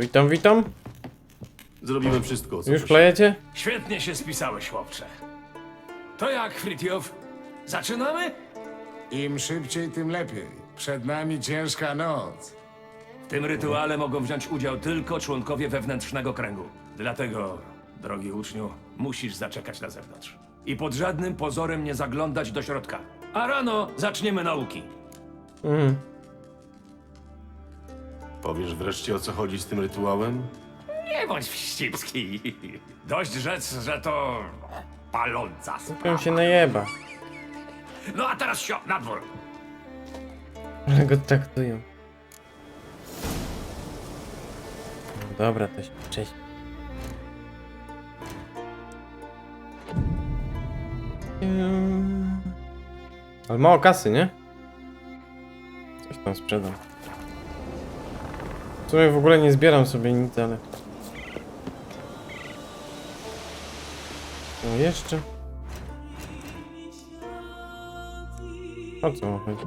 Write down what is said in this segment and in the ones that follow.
Witam, witam. Zrobiłem wszystko, co Już klejecie? Świetnie się spisałeś, chłopcze. To jak, Fritjof? Zaczynamy? Im szybciej, tym lepiej. Przed nami ciężka noc. W tym rytuale mogą wziąć udział tylko członkowie wewnętrznego kręgu. Dlatego, drogi uczniu, musisz zaczekać na zewnątrz. I pod żadnym pozorem nie zaglądać do środka. A rano zaczniemy nauki. Mhm. Powiesz wreszcie, o co chodzi z tym rytuałem? Nie bądź wścibski. Dość rzec, że to paląca Kupią sprawa. się najeba. No a teraz sio, na dwór. Ale go traktują. Dobra, to się cześć. Ale mało kasy, nie? Coś tam sprzedam. W w ogóle nie zbieram sobie nic, ale... No jeszcze. O co chodzi?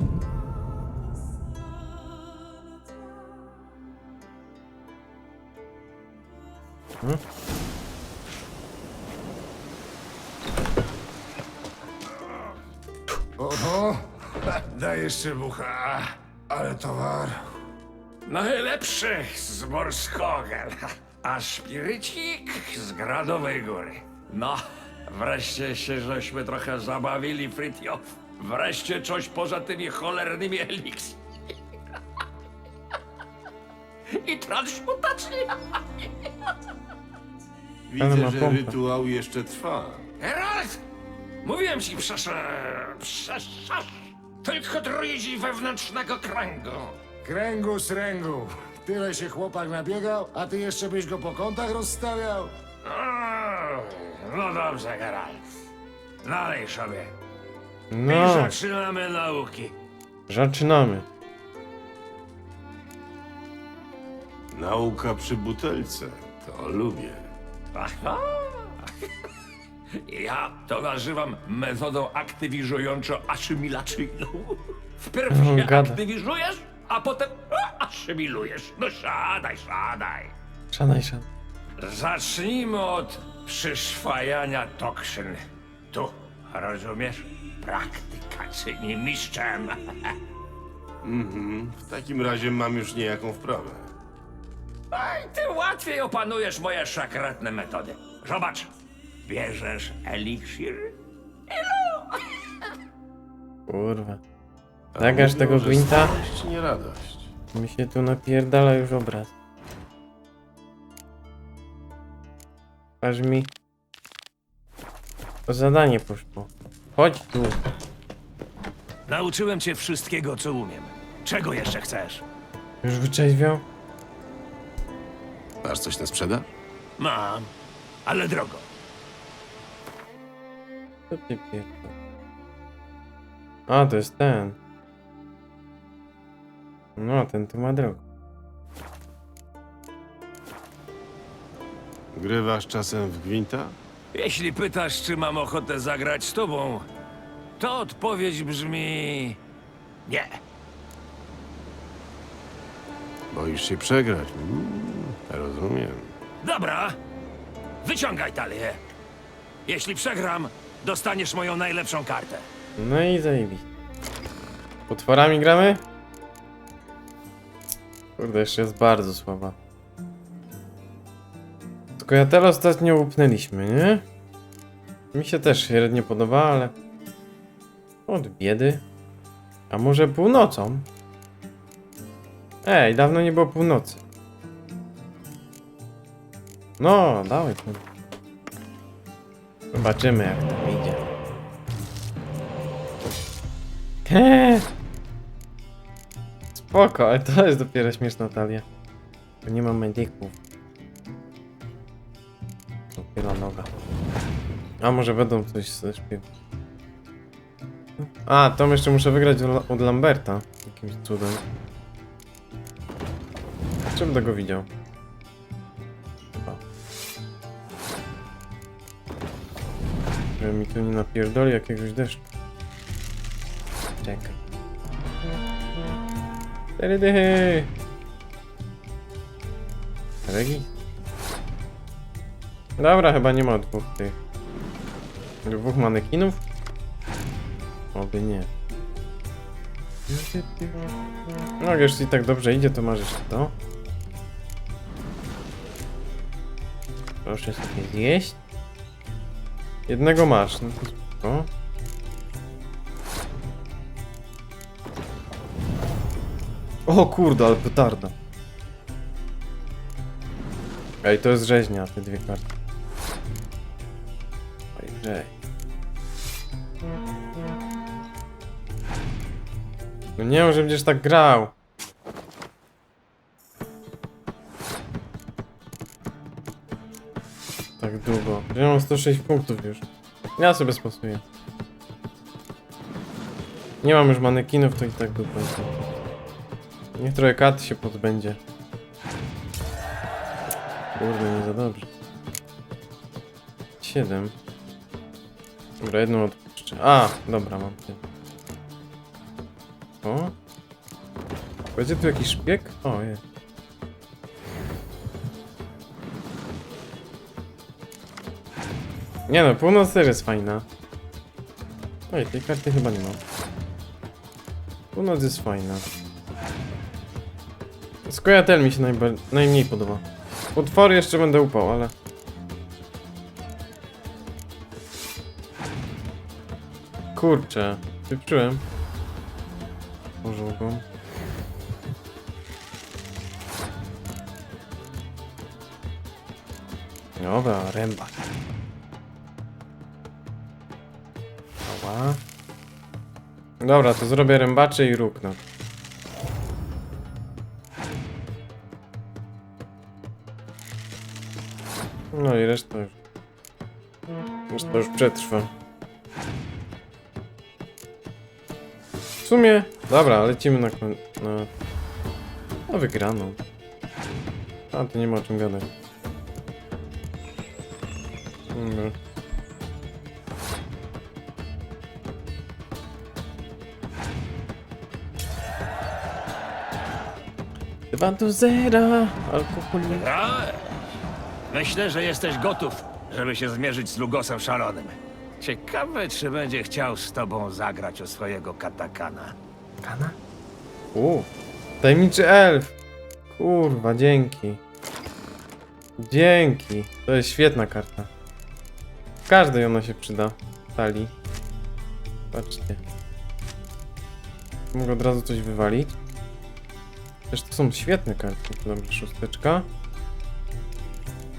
Hmm? Oho, dajesz się bucha, ale towar. Najlepszy z Morskogel, a szpirycik z Gradowej Góry. No, wreszcie się żeśmy trochę zabawili, Fritjof. Wreszcie coś poza tymi cholernymi eliksami. I. Ale ma Widzę, że pompę. rytuał jeszcze trwa. Geralt! Mówiłem ci, przecież... przecież... Tylko druidzi wewnętrznego kręgu. Kręgu z ręgu. Tyle się chłopak nabiegał, a ty jeszcze byś go po kątach rozstawiał? No dobrze, Geralt. Dalej sobie. I No, zaczynamy nauki. zaczynamy. Nauka przy butelce. To lubię. Aha. Ja to nazywam metodą aktywizująco-asymilacyjną. Wpierw się gada. aktywizujesz, a potem a, asymilujesz. No siadaj, siadaj. Szanaj, szanaj. Zacznijmy od przyswajania toksyn. Tu, rozumiesz? Praktyka czyni mistrzem. W takim razie mam już niejaką wprawę. Aj, ty łatwiej opanujesz moje szakratne metody. Zobacz, bierzesz eliksir Kurwa. Zagaż mówią, tego gwinta. starość nie radość. Mi się tu napierdala już obraz. Aż mi... O zadanie poszło. Chodź tu. Nauczyłem cię wszystkiego, co umiem. Czego jeszcze chcesz? Już wyczeźwiał? Masz coś na sprzedaż? Mam, ale drogo. Co ty pierdol? A, to jest ten. No, ten tu ma drogę. Grywasz czasem w gwinta? Jeśli pytasz, czy mam ochotę zagrać z tobą, to odpowiedź brzmi... Nie. Boisz się przegrać. Mm, rozumiem. Dobra, wyciągaj talię. Jeśli przegram, dostaniesz moją najlepszą kartę. No i zajebiście. Potworami gramy? Kurde, jeszcze jest bardzo słaba. Tylko ja teraz ostatnio upnęliśmy, nie? Mi się też średnio podoba, ale... Od biedy. A może północą? Ej, dawno nie było północy. No, dawaj. Zobaczymy jak to idzie. Heee. Spoko, ale to jest dopiero śmieszna talia. Bo nie mam medyków. Dopiero noga. A może będą coś ze śpiewu. A, to jeszcze muszę wygrać od od Lamberta. Jakimś cudem. Czy będę go widział? Chyba. Żeby mi tu nie napierdoli jakiegoś deszczu. Czekaj. Cztery dychy! Regi? Dobra, chyba nie ma dwóch tych. Dwóch manekinów? Oby nie. No, jeśli tak dobrze idzie, to masz jeszcze to. Proszę sobie zjeść. Jednego masz, no to spoko. O kurde, ale petarda. Ej, to jest rzeźnia, te dwie karty. Żej. No nie wiem, że będziesz tak grał. Tak długo. Ja mam 106 punktów już. Ja sobie spasuję. Nie mam już manekinów, to i tak do końca. Niech trochę kat się pozbędzie. Kurde, nie za dobrze. 7. Dobra, jedną odpuszczę. A, dobra, mam ty. O. Będzie tu jakiś szpieg? O, jest. Nie no, północ też jest fajna. Oj, tej karty chyba nie mam. Północ jest fajna. Skojatel mi się najmniej podoba. Utwory jeszcze będę upał, ale... Kurczę, wypczyłem. Pożółką. Dobra, ręba. Dobra, to zrobię rębacze i róg, no. I reszta już. Reszta już przetrwa. W sumie... Dobra, lecimy na na... na wygraną. A, to nie ma o czym gadać. Dobra. Dwa do zera, alkohol... Myślę, że jesteś gotów, żeby się zmierzyć z Lugosem Szalonym. Ciekawe, czy będzie chciał z tobą zagrać o swojego katakana. Kana? U, tajemniczy elf. Kurwa, dzięki. Dzięki. To jest świetna karta. W każdej ona się przyda. Tali. Patrzcie. Mogę od razu coś wywalić. Też to są świetne karty. Dobra, szósteczka.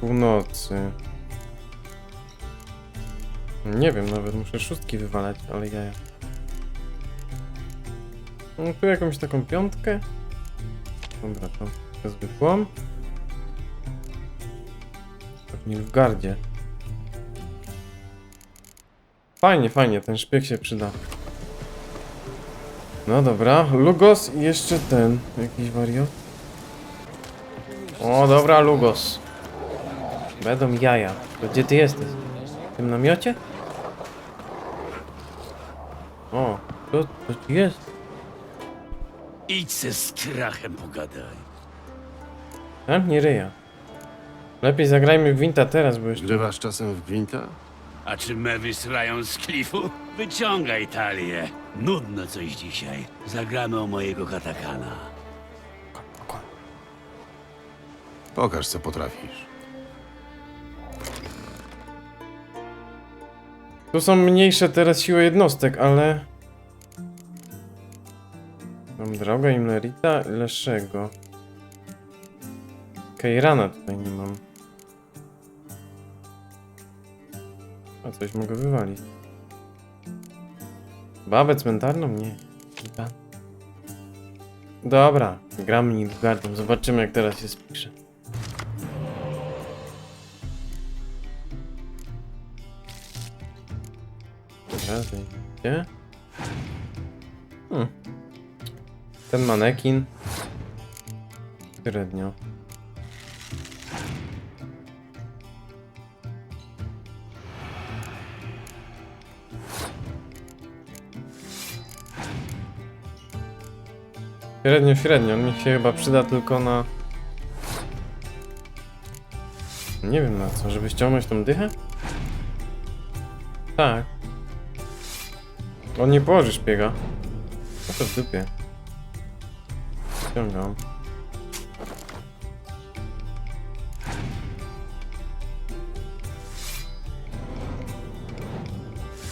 Północy. Nie wiem, nawet muszę szóstki wywalać, ale ja. No tu jakąś taką piątkę. Dobra, tam zwykłą. Pewnie w gardzie. Fajnie, fajnie, ten szpieg się przyda. No dobra, Lugos i jeszcze ten, jakiś wariot. O, dobra, Lugos. Będą jaja. To gdzie ty jesteś? W tym namiocie? O, co, co ci jest? Idź ze strachem pogadaj. Zamknij ryja. Lepiej zagrajmy w Winta teraz, bo jeszcze... Grywasz czasem w gwinta? A czy me wysrają z klifu? Wyciągaj talię. Nudno coś dzisiaj. Zagramy o mojego katakana. Pokaż, co potrafisz. Tu są mniejsze teraz siły jednostek, ale... Mam drogę Imlerita i Leszego. Keirana tutaj nie mam. A coś mogę wywalić. Babę cmentarną? Nie. Dobra, gramy Nilfgaardem. Zobaczymy jak teraz się spisze. Dobra, gdzie? Hmm. Ten manekin. Średnio. Średnio, średnio. Mi się chyba przyda tylko na... Nie wiem na co, żeby ściągnąć tą dychę? Tak. On nie położy szpiega. No to w dupie. Ściągam.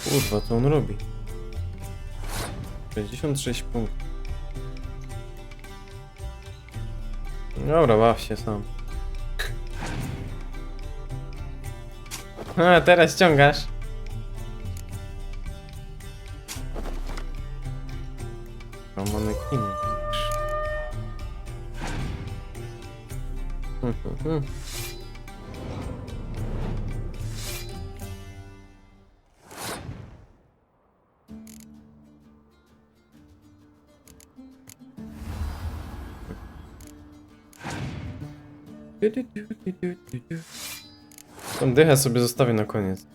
Kurwa, co on robi? 66 punktów. Dobra, baw się sam. A, teraz ściągasz. Tą dychę sobie zostawię na koniec.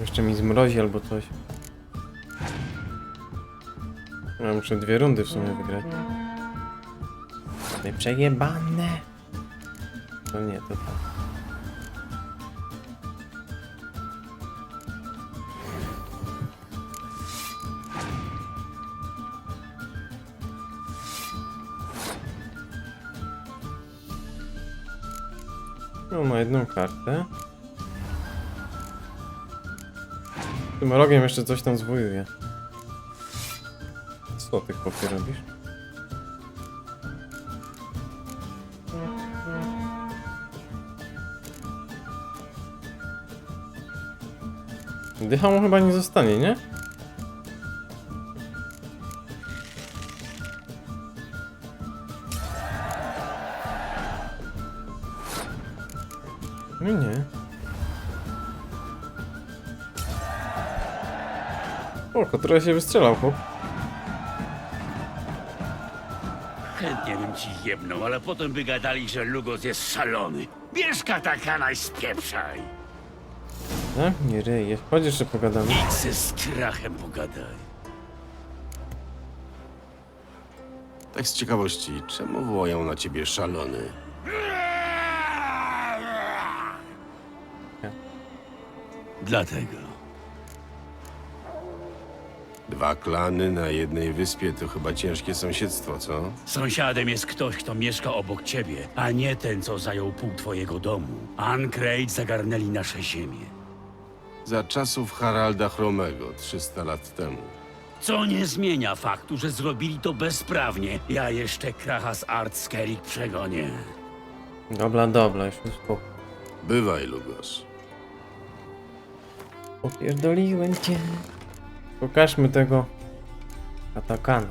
Jeszcze mi zmrozi albo coś. Ja muszę dwie rundy w sumie wygrać. Nie przejebane. To nie, to tak. Jedną kartę. Tym rogiem jeszcze coś tam zwojuje. Co ty chłopie robisz? Dycha mu chyba nie zostanie, nie? O, trochę się wystrzelał, chłop. Chętnie bym ci jebnął, ale potem by gadali, że Lugos jest szalony. Bierz katakana i spieprzaj. Tak? Nie ryj, chodź jeszcze pogadamy. Idź ze strachem pogadaj. Tak z ciekawości, czemu wołają na ciebie szalony? Dlatego. Dwa klany na jednej wyspie to chyba ciężkie sąsiedztwo, co? Sąsiadem jest ktoś, kto mieszka obok ciebie, a nie ten, co zajął pół twojego domu. Ancrate zagarnęli nasze ziemię. Za czasów Haralda Chromego, 300 lat temu. Co nie zmienia faktu, że zrobili to bezprawnie. Ja jeszcze kracha z Art Skellig przegonię. Dobra, dobra, już uspokój. Bywaj, Lugos. Popierdoliłem cię. Pokażmy tego katakana.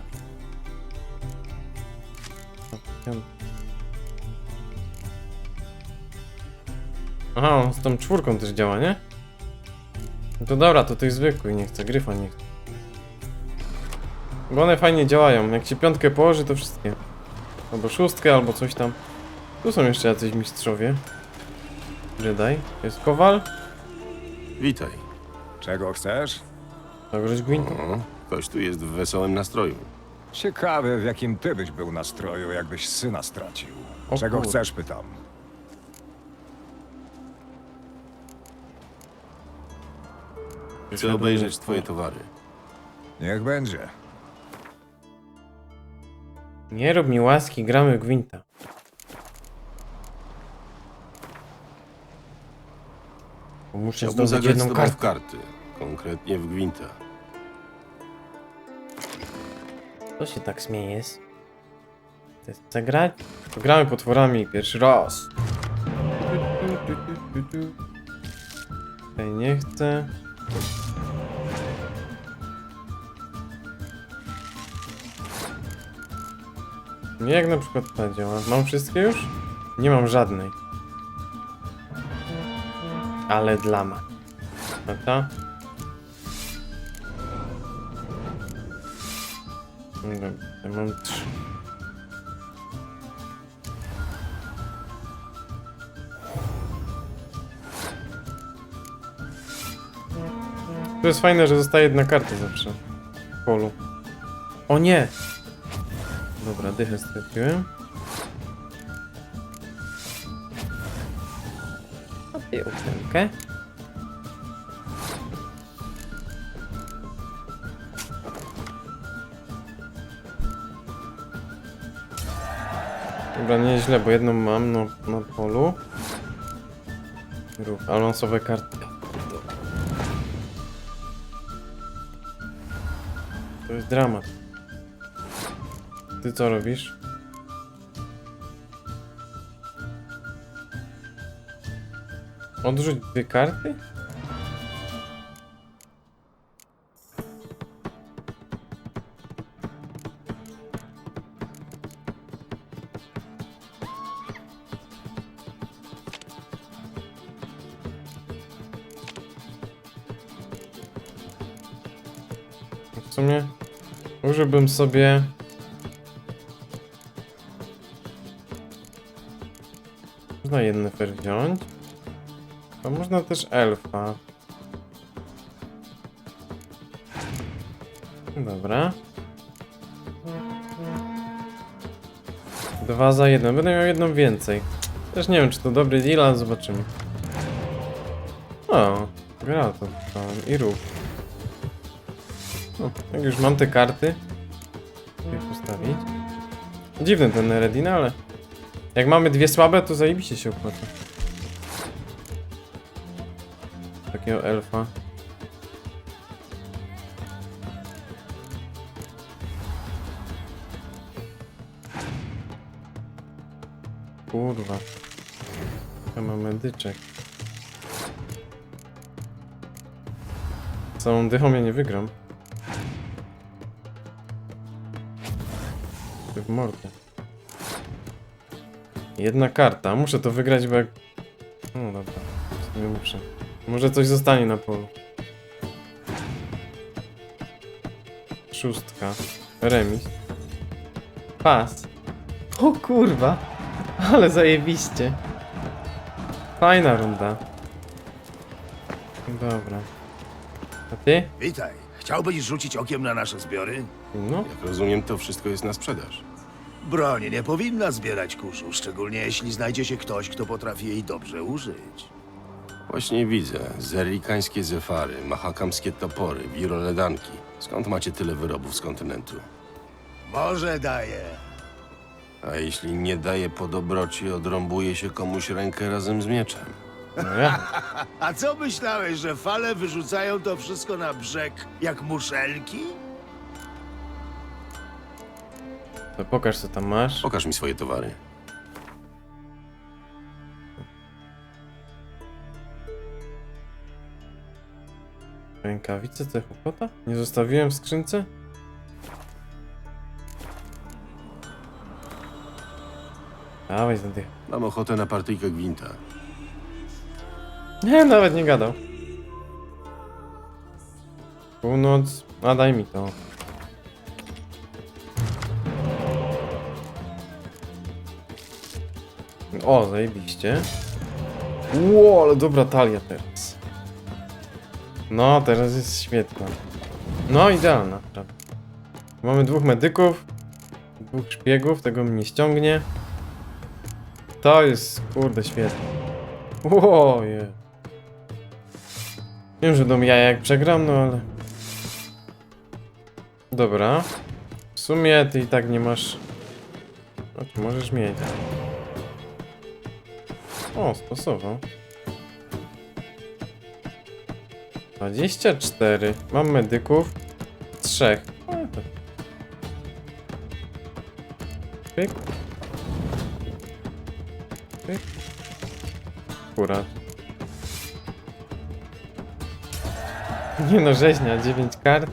Aha, on z tą czwórką też działa, nie? No to dobra, to tych zwykły nie chcę, gryfa nie chcę. Bo one fajnie działają, jak się piątkę położy to wszystkie. Albo szóstkę, albo coś tam. Tu są jeszcze jacyś mistrzowie. Jedi. Jest kowal. Witaj. Czego chcesz? Zagroź Gwint. O, ktoś tu jest w wesołym nastroju. Ciekawe, w jakim ty byś był nastroju, jakbyś syna stracił. O Czego kur- chcesz, pytam. Chcę obejrzeć twoje towary. Niech będzie. Nie rób mi łaski, gramy w Gwinta. Muszę Chciałbym zdobyć zagrać z jedną tobą kartę. w karty. Konkretnie w Gwinta. Co się tak śmiejesz? Chcesz zagrać? To gramy potworami pierwszy raz. Tutaj nie chcę. Jak na przykład ta działa. Mam wszystkie już? Nie mam żadnej. Ale dla ma. A ta? Ja mam trzy. To jest fajne, że zostaje jedna karta zawsze w polu. O nie! Dobra, dychę straciłem. I ósemkę. Dobra, nieźle, bo jedną mam na polu. Ruch, awansowe karty. To jest dramat. Ty co robisz? Odrzuć dwie karty? Użyłbym sobie Można Yennefer wziąć. A można też elfa. Dobra. Dwa za jedno. Będę miał jedną więcej. Też nie wiem, czy to dobry deal, ale zobaczymy. O, gra to. I ruch. No, jak już mam te karty, to. Dziwny ten Redin, ale jak mamy dwie słabe, to zajebiście się opłaca. Takiego elfa. Kurwa. Ja mam medyczek. Całą dychą ja nie wygram. Mordę. Jedna karta. Muszę to wygrać, bo jak... No dobra. Sumie muszę. Może coś zostanie na polu. Szóstka. Remis. Pas. O kurwa. Ale zajebiście. Fajna runda. Dobra. A ty? Witaj. Chciałbyś rzucić okiem na nasze zbiory? No. Jak rozumiem, to wszystko jest na sprzedaż. Broń nie powinna zbierać kurzu, szczególnie jeśli znajdzie się ktoś, kto potrafi jej dobrze użyć. Właśnie widzę. Zerlikańskie zefary, mahakamskie topory, wiroledanki. Skąd macie tyle wyrobów z kontynentu? Może daje. A jeśli nie daje po dobroci, odrąbuje się komuś rękę razem z mieczem. No ja. A co myślałeś, że fale wyrzucają to wszystko na brzeg jak muszelki? To pokaż co tam masz. Pokaż mi swoje towary. Rękawice to chłopota? Nie zostawiłem w skrzynce? Dawaj zadych. Mam ochotę na partyjkę gwinta. Nie, nawet nie gadał. Północ. A daj mi to. O, zajebiście. Ło, ale dobra talia teraz. No, teraz jest świetna. No, idealna, prawda. Mamy dwóch medyków, dwóch szpiegów, tego mnie ściągnie. To jest, kurde, świetne. Łoje. Wiem, że dom jaja jak przegram, no ale... Dobra. W sumie ty i tak nie masz... Możesz mieć. O, stosował. 24. Mam medyków. Trzech. O, to... Pyk. Pyk. Akurat. Nie no, rzeźnia, 9 kart.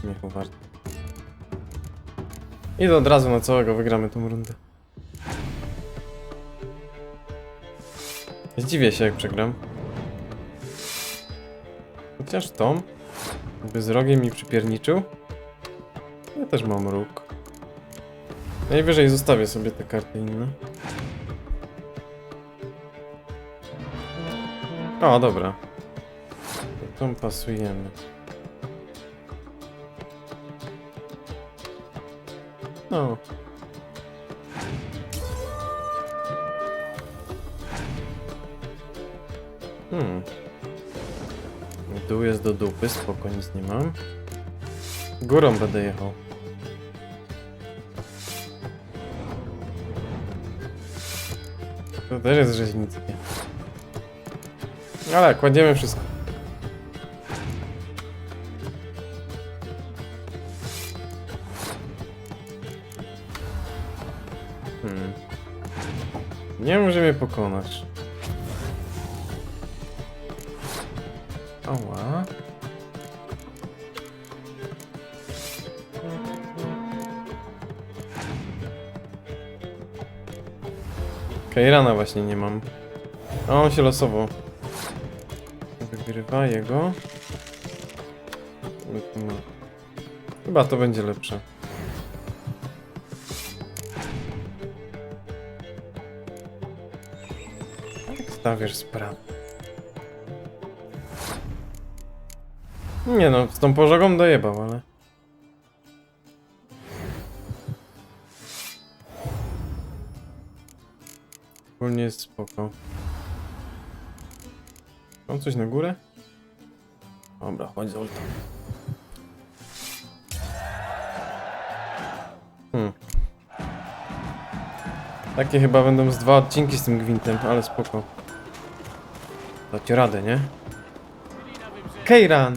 Śmiechu warto. I to od razu na całego wygramy tą rundę. Zdziwię się jak przegram. Chociaż Tom by z rogiem mi przypierniczył. Ja też mam róg. Najwyżej zostawię sobie te karty inne. O, dobra. Tam pasujemy. No. Dół jest do dupy, spoko, nic nie mam. Górą będę jechał. To też jest rzeźnickie. Ale kładziemy wszystko. Hmm. Nie możemy pokonać. Kejrana właśnie nie mam. A on się losowo. Wygrywa jego. Chyba to będzie lepsze. Jak stawiasz sprawę? Nie no, z tą pożogą dojebał, ale... Ogólnie jest spoko. Mam coś na górę? Dobra, chodź z ultą. Hmm. Takie chyba będą z dwa odcinki z tym gwintem, ale spoko. Dać radę, nie? Kejran!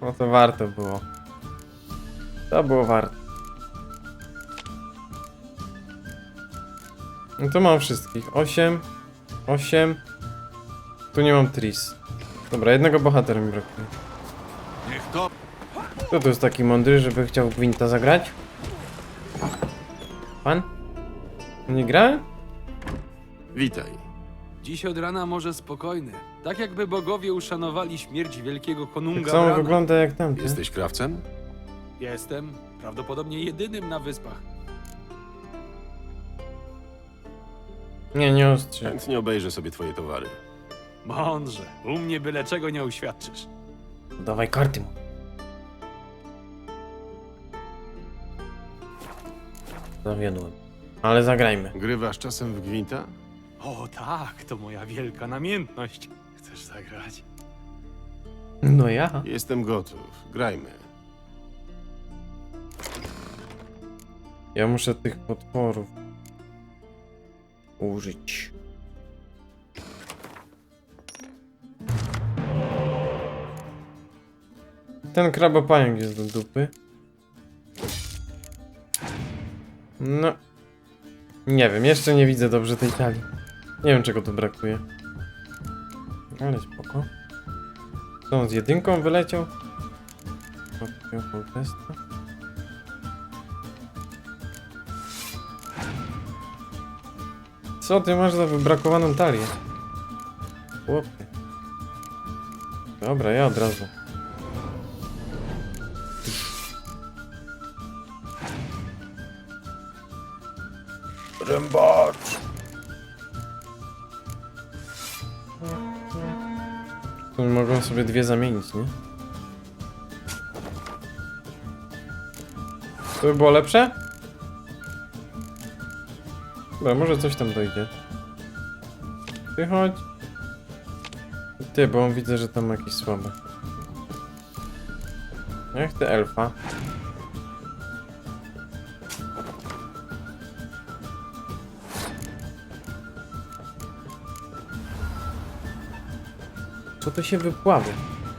No to warto było. To było warto. No to mam wszystkich. 8, 8. Tu nie mam Tris. Dobra, jednego bohatera mi brakuje. Niech to... Kto tu jest taki mądry, żeby chciał Gwinta zagrać? Pan? Nie grałem? Witaj. Dziś od rana może spokojny. Tak jakby bogowie uszanowali śmierć wielkiego Tak konunga samo Brana. wygląda jak tamten. Jesteś krawcem? Jestem prawdopodobnie jedynym na wyspach. Nie, nie ostrze. Chętnie obejrzę sobie twoje towary. Mądrze. U mnie byle czego nie uświadczysz. Dawaj karty mu. Zawiodłem. Ale zagrajmy. Grywasz czasem w gwinta? O tak, to moja wielka namiętność. Chcesz zagrać? No ja. Jestem gotów. Grajmy. Ja muszę tych potworów użyć. Ten krabopająk jest do dupy. No. Nie wiem, jeszcze nie widzę dobrze tej talii. Nie wiem czego tu brakuje. Ale spoko. Co on z jedynką wyleciał? Od takiego Co ty masz za wybrakowaną talię? Chłopie. Dobra, ja od razu. Rębacz! Tu mogą sobie dwie zamienić, nie? To by było lepsze? Dobra, może coś tam dojdzie. Ty chodź. Ty, bo on widzę, że tam jakieś słabe. Ja chcę elfa. Co to się wypławia?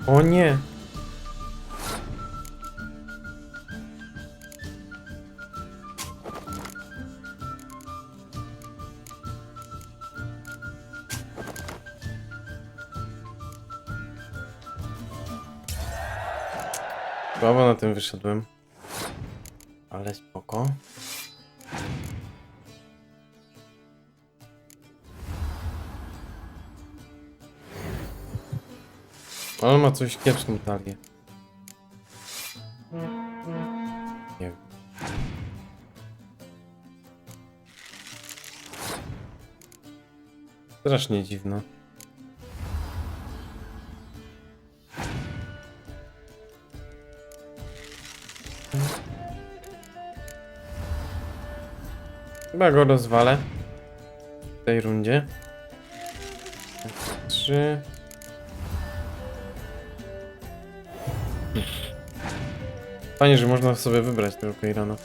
O nie! Wyszedłem. Ale spoko. On ma coś kiepską talię. Nie wiem. Strasznie dziwne. Chyba go rozwalę. W tej rundzie. Trzy. Fajnie, że można sobie wybrać tego Keirana.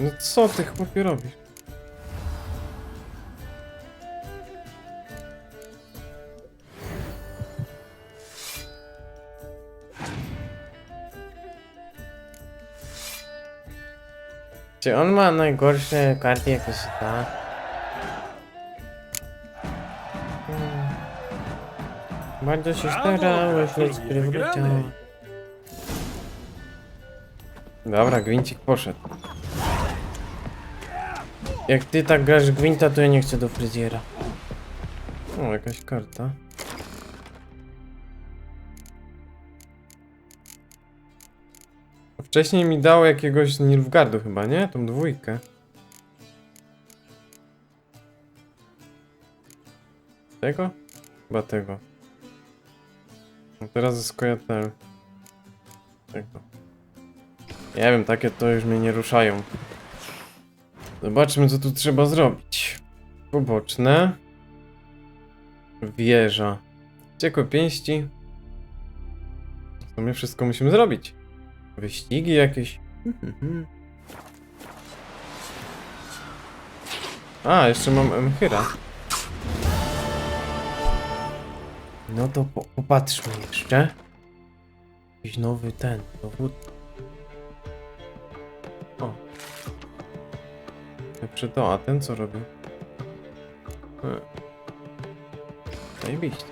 No co ty chłopie robisz? Czy on ma najgorsze karty jakoś ta? Hmm. Bardzo się starałeś, lecz który wyleciał. Dobra, Gwincik poszedł. Jak ty tak grasz Gwinta, to ja nie chcę do fryzjera. O, jakaś karta. Wcześniej mi dało jakiegoś Nilfgaardu chyba, nie? Tą dwójkę. Tego? Chyba tego. No teraz jest Kojatel. Tego. Nie wiem, takie to już mnie nie ruszają. Zobaczmy, co tu trzeba zrobić. Poboczne. Wieża. Ciekłe pięści. W sumie wszystko musimy zrobić. Wyścigi jakieś. A, jeszcze mam Emchyra. No to po popatrzmy jeszcze. Jakiś nowy ten, dowód. O. Lepszy to, a ten co robi? Hmm. Zajebiście.